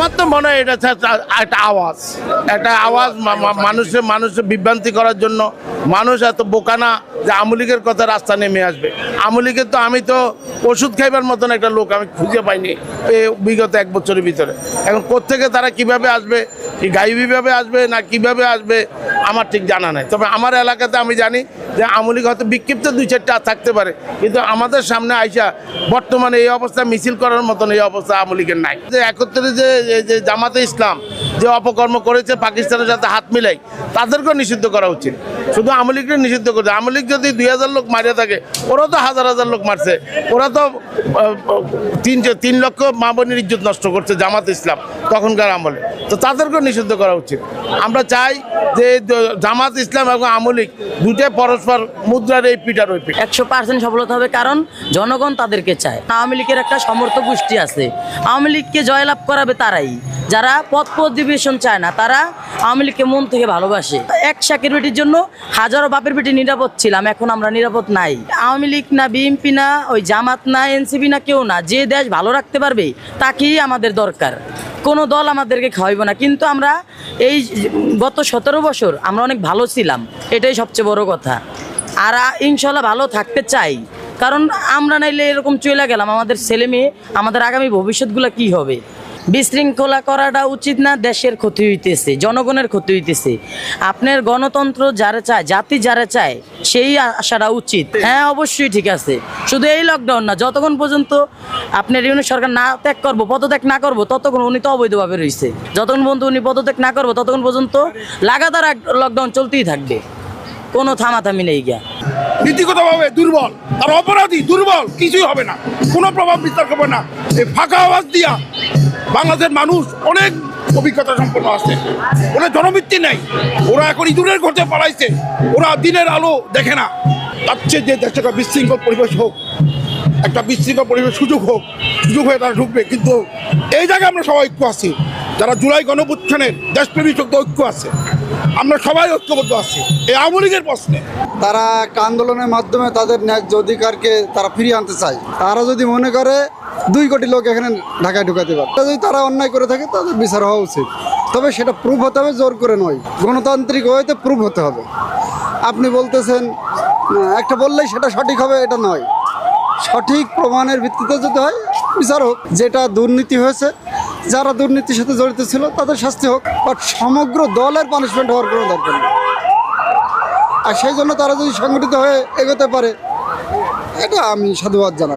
আমার তো মনে হয় এটা একটা আওয়াজ। একটা আওয়াজ মানুষের মানুষের বিভ্রান্তি করার জন্য। মানুষ এত বোকানা যে আমলিকের কথা রাস্তা নেমে আসবে। আমলিকের তো আমি তো ওষুধ খাইবার মতন একটা লোক, আমি খুঁজে পাইনি বিগত এক বছরের ভিতরে। এখন কোত্থেকে তারা কীভাবে আসবে, কি গাইবীভাবে আসবে না কীভাবে আসবে, আমার ঠিক জানা নাই। তবে আমার এলাকাতে আমি জানি যে আমলিক হয়তো বিক্ষিপ্ত দুই চারটা থাকতে পারে, কিন্তু আমাদের সামনে আইসা বর্তমানে এই অবস্থা মিছিল করার মতন এই অবস্থা আমলিকের নাই। যে একত্রে যে জামাতে ইসলাম যে অপকর্ম করেছে পাকিস্তানের সাথে হাত মিলাই, তাদেরকেও নিষিদ্ধ করা উচিত। শুধু আমলিককে নিষিদ্ধ করছে। আমলিক যদি দুই হাজার লোক মারিয়ে থাকে, ওরাও তো হাজার হাজার লোক মারছে। ওরা তো তিন তিন লক্ষ মা বোনের ইজ্জত নষ্ট করছে জামাত ইসলাম, তখনকার আমলে। তো তাদেরকেও নিষিদ্ধ করা উচিত। আমরা চাই যে জামাত ইসলাম এবং আমলিক দুটাই পরস্পর মুদ্রার এই পিঠার ওই পিঠ একশো পার্সেন্ট সফলতা হবে কারণ জনগণ তাদেরকে চায়। আওয়ামী লীগের একটা সমর্থ গোষ্ঠী আছে। আওয়ামী লীগকে জয়লাভ করাবে তারাই। যারা পথ পরিবেশন চায় না, তারা আওয়ামী লীগকে মন থেকে ভালোবাসে। এক শাকের বেটির জন্য হাজারো বাপের বেটি নিরাপদ ছিলাম, এখন আমরা নিরাপদ নাই। আওয়ামী লীগ না বিএনপি না ওই জামাত না এনসিপি না কেউ না, যে দেশ ভালো রাখতে পারবে তাকেই আমাদের দরকার। কোনো দল আমাদেরকে খাওয়াইব না, কিন্তু আমরা এই গত সতেরো বছর আমরা অনেক ভালো ছিলাম, এটাই সবচেয়ে বড় কথা। আর ইনশাল্লাহ ভালো থাকতে চাই, কারণ আমরা নাইলে এরকম চলে গেলাম, আমাদের ছেলে মেয়ে, আমাদের আগামী ভবিষ্যৎগুলো কি হবে? বিশৃঙ্খলা করাটা উচিত না, দেশের ক্ষতি হইতেছে, জনগণের ক্ষতি হইতেছে। আপনার গণতন্ত্র যারা চায়, জাতি যারা চায়, সেই আসাটা উচিত। হ্যাঁ অবশ্যই ঠিক আছে। শুধু এই লকডাউন না, যতক্ষণ পর্যন্ত আপনার ইউনিট সরকার না ত্যাগ করব, পদত্যাগ না করব, ততক্ষণ উনি তো অবৈধভাবে রয়েছে। যতক্ষণ পর্যন্ত উনি পদত্যাগ না করব, ততক্ষণ পর্যন্ত লাগাতার লকডাউন চলতেই থাকবে। কোনো থামাথামি নেই গিয়া। নীতিগতভাবে দুর্বল, আর অপরাধী দুর্বল, কিছুই হবে না। কোনো প্রভাব বিস্তার করবে না। এই ফাঁকা আওয়াজ দিয়া বাংলাদেশের মানুষ অনেক অভিজ্ঞতা সম্পন্ন আছে। ওরা জনবৃত্তি নেই। ওরা এখন ইঁদুরের ঘরতে পালাইছে। ওরা দিনের আলো দেখে না। তার চেয়ে যে দেশে একটা বিশৃঙ্খল পরিবেশ হোক, একটা বিশৃঙ্খল পরিবেশ সুযোগ হোক, সুযোগ হয়ে তারা ঢুকবে। কিন্তু এই জায়গায় আমরা সবাই ঐক্য আছি। যারা জুলাই গণপুত্থানের দেশপ্রেমী শক্তি ঐক্য আছে। আমরা সবাই ঐক্যবদ্ধ আছি। এই আওয়ামী লীগের প্রশ্নে। তারা একটা আন্দোলনের মাধ্যমে তাদের ন্যায্য অধিকারকে তারা ফিরিয়ে আনতে চায়। তারা যদি মনে করে দুই কোটি লোক এখানে ঢাকায় ঢুকাতে পারে, যদি তারা অন্যায় করে থাকে, তাদের বিচার হওয়া উচিত। তবে সেটা প্রুফ হতে হবে, জোর করে নয়। গণতান্ত্রিক ওয়েতে প্রুফ হতে হবে। আপনি বলতেছেন একটা বললেই সেটা সঠিক হবে, এটা নয়। সঠিক প্রমাণের ভিত্তিতে যদি হয়, বিচার হোক। যেটা দুর্নীতি হয়েছে যারা দুর্নীতির সাথে জড়িত ছিল, তাদের শাস্তি হোক বাট সমগ্র দলের পানিশমেন্ট হওয়ার কোনো দরকার নেই। আর সেই জন্য তারা যদি সংগঠিত হয়ে এগোতে পারে, এটা আমি সাধুবাদ জানাই